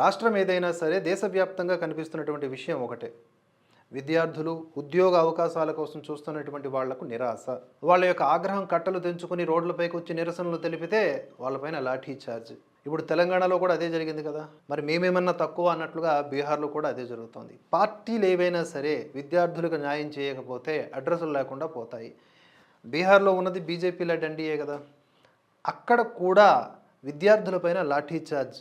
రాష్ట్రం ఏదైనా సరే దేశవ్యాప్తంగా కనిపిస్తున్నటువంటి విషయం ఒకటే. విద్యార్థులు ఉద్యోగ అవకాశాల కోసం చూస్తున్నటువంటి వాళ్ళకు నిరాశ. వాళ్ళ యొక్క ఆగ్రహం కట్టలు తెంచుకొని రోడ్లపైకి వచ్చి నిరసనలు తెలిపితే వాళ్ళపైన లాఠీ ఛార్జ్ ఇప్పుడు తెలంగాణలో కూడా అదే జరిగింది కదా. మరి మేమేమన్నా తక్కువ అన్నట్లుగా బీహార్లో కూడా అదే జరుగుతోంది. పార్టీలు ఏవైనా సరే విద్యార్థులకు న్యాయం చేయకపోతే అడ్రస్లు లేకుండా పోతాయి. బీహార్లో ఉన్నది బీజేపీ లెడ్ ఎన్డీఏ కదా. అక్కడ కూడా విద్యార్థులపైన లాఠీ ఛార్జ్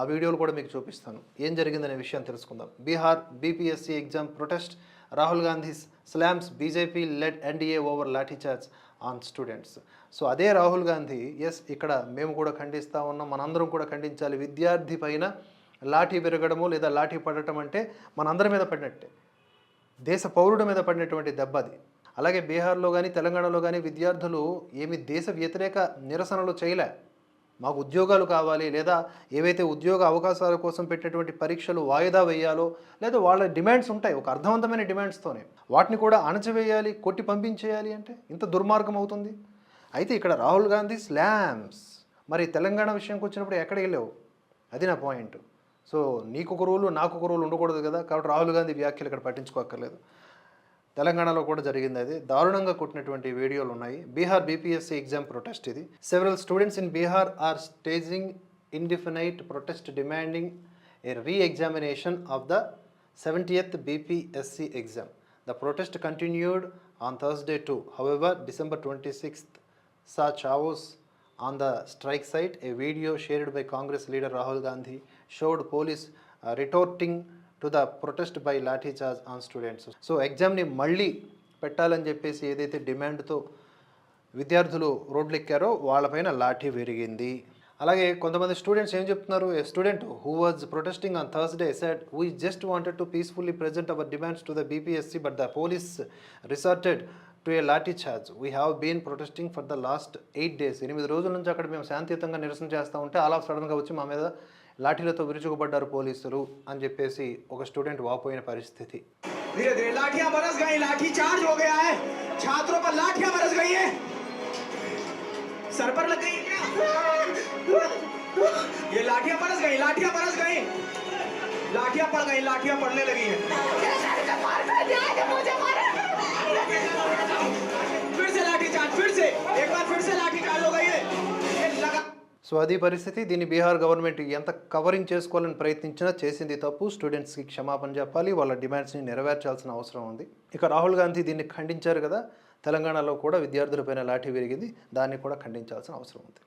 ఆ వీడియోలు కూడా మీకు చూపిస్తాను. ఏం జరిగిందనే విషయం తెలుసుకుందాం. Bihar BPSC exam protest. Rahul Gandhi slams BJP led NDA over lathi charge on students so అదే రాహుల్ గాంధీ ఎస్ ఇక్కడ మేము కూడా ఖండిస్తూ ఉన్నాం. మనందరం కూడా ఖండించాలి. విద్యార్థి పైన లాఠీ విరగడము లేదా లాఠీ పడటం అంటే మనందరి మీద పడినట్టే. దేశ పౌరుడి మీద పడినటువంటి దెబ్బ అది. అలాగే బీహార్లో కానీ తెలంగాణలో కానీ విద్యార్థులు ఏమి దేశ వ్యతిరేక నిరసనలు చేయలే. మాకు ఉద్యోగాలు కావాలి లేదా ఏవైతే ఉద్యోగ అవకాశాల కోసం పెట్టేటువంటి పరీక్షలు వాయిదా వేయాలో లేదా వాళ్ళ డిమాండ్స్ ఉంటాయి ఒక అర్థవంతమైన డిమాండ్స్తోనే వాటిని కూడా అణచివేయాలి కొట్టి పంపించేయాలి అంటే ఇంత దుర్మార్గం అవుతుంది. అయితే ఇక్కడ రాహుల్ గాంధీ స్లామ్స్. మరి తెలంగాణ విషయంకి వచ్చినప్పుడు ఎక్కడ వెళ్ళావు? అది నా పాయింట్. సో నీకు ఒక రూలు నాకు ఒక రూలు ఉండకూడదు కదా? కాబట్టి రాహుల్ గాంధీ వ్యాఖ్యలు ఇక్కడ పట్టించుకోక్కర్లేదు. తెలంగాణలో కూడా జరిగింది అది. దారుణంగా కొట్టినటువంటి వీడియోలు ఉన్నాయి. బీహార్ బీపీఎస్సీ ఎగ్జామ్ ప్రొటెస్ట్ ఇది. Several students in Bihar are staging indefinite protest demanding a re examination of the seventieth BPSC exam the protest continued on Thursday too however December twenty sixth saw chaos on the strike site a video shared by Congress leader Rahul Gandhi showed police retorting to the protest by lathi charge on students so ఎగ్జామ్ని మళ్ళీ పెట్టాలని చెప్పేసి ఏదైతే డిమాండ్తో విద్యార్థులు రోడ్లు ఎక్కారో వాళ్ళపైన లాఠీ విరిగింది. అలాగే కొంతమంది స్టూడెంట్స్ ఏం చెప్తున్నారు? A student who was protesting on Thursday said we just wanted to peacefully present our demands to the BPSC but the police resorted to a lathi charge we have been protesting for the last eight days ఎనిమిది రోజుల నుంచి అక్కడ మేము శాంతియుతంగా నిరసన చేస్తూ ఉంటే అలా సడన్గా వచ్చి మా మీద లాఠీలతో విరుచుకుపడ్డారు పోలీసులు అని చెప్పేసి ఒక స్టూడెంట్ వాపోయిన పరిస్థితి धीरे धीरे लाठियां बरस गई लाठी चार्ज हो गया है छात्रों पर लाठियां बरस गई है सर पर लग गई क्या ये लाठियां बरस गई लाठियां बरस गई लाठियां पड़ गई लाठियां पड़ने लगी है फिर से సో అది పరిస్థితి దీన్ని బీహార్ గవర్నమెంట్ ఎంత కవరింగ్ చేసుకోవాలని ప్రయత్నించినా చేసింది తప్పు. స్టూడెంట్స్కి క్షమాపణ చెప్పాలి వాళ్ళ డిమాండ్స్ని నెరవేర్చాల్సిన అవసరం ఉంది. ఇక రాహుల్ గాంధీ దీన్ని ఖండించారు కదా తెలంగాణలో కూడా విద్యార్థులపైన లాఠీ విరిగింది దాన్ని కూడా ఖండించాల్సిన అవసరం ఉంది.